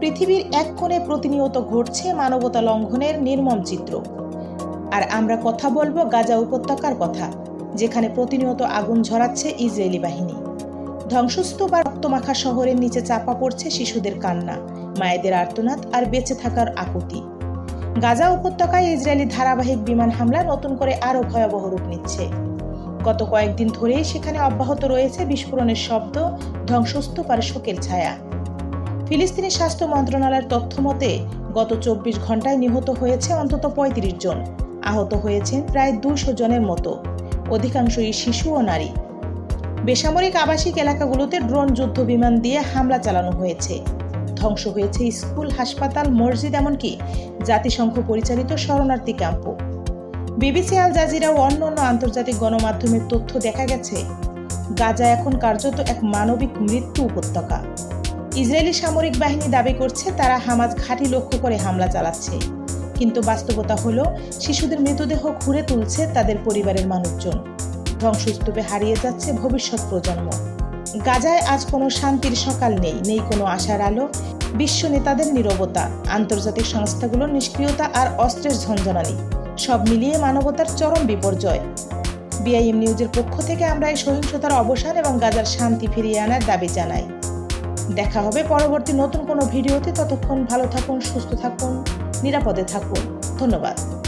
পৃথিবীর এক কোণে প্রতিনিয়ত ঘটছে মানবতা লঙ্ঘনের নির্মম চিত্র। আর আমরা কথা বলব গাজা উপত্যকার কথা, যেখানে প্রতিনিয়ত আগুন ঝরাচ্ছে ইসরায়েলি বাহিনী। ধ্বংসস্তূপ বা রক্তমাখা শহরের নিচে চাপা পড়ছে শিশুদের কান্না, মায়েদের আর্তনাদ আর বেঁচে থাকার আকুতি গাজা উপত্যকায় ইসরায়েলি ধারাবাহিক বিমান হামলা নতুন করে আরও ভয়াবহ রূপ নিচ্ছে। গত কয়েকদিন ধরেই সেখানে অব্যাহত রয়েছে বিস্ফোরণের শব্দ, ধ্বংসস্তূপ আর শোকের ছায়া। ফিলিস্তিনি স্বাস্থ্য মন্ত্রণালয়ের তথ্য মতে, গত চব্বিশ ঘন্টায় নিহত হয়েছে অন্তত পঁয়ত্রিশ জন। আহত হয়েছেন প্রায় দুশো জনের মতো, অধিকাংশই শিশু ও নারী। বেসামরিক আবাসিক এলাকাগুলোতে ড্রোন যুদ্ধ বিমান দিয়ে হামলা চালানো হয়েছে। ধ্বংস হয়েছে স্কুল, হাসপাতাল, মসজিদ এমনকি জাতিসংঘ পরিচালিত শরণার্থী ক্যাম্পও। বিবিসি, আল জাজিরা ও অন্যান্য আন্তর্জাতিক গণমাধ্যমের তথ্য দেখা গেছে, গাজা এখন কার্যত এক মানবিক মৃত্যু উপত্যকা। ইসরায়েলি সামরিক বাহিনী দাবি করছে তারা হামাজ ঘাঁটি লক্ষ্য করে হামলা চালাচ্ছে। কিন্তু বাস্তবতা হলো, শিশুদের মৃতদেহ ঘুরে তুলছে তাদের পরিবারের মানুষজন। ধ্বংসস্তূপে হারিয়ে যাচ্ছে ভবিষ্যৎ প্রজন্ম। গাজায় আজ কোনো শান্তির সকাল নেই নেই কোনো আশার আলো। বিশ্ব নেতাদের নীরবতা, আন্তর্জাতিক সংস্থাগুলোর নিষ্ক্রিয়তা আর অস্ত্রের ঝঞ্ঝনানি সব মিলিয়ে মানবতার চরম বিপর্যয়। বিআইএম নিউজের পক্ষ থেকে আমরা এই সহিংসতার অবসান এবং গাজার শান্তি ফিরিয়ে আনার দাবি জানাই। দেখা হবে পরবর্তী নতুন কোনো ভিডিওতে। ততক্ষণ ভালো থাকুন সুস্থ থাকুন নিরাপদে থাকুন। ধন্যবাদ।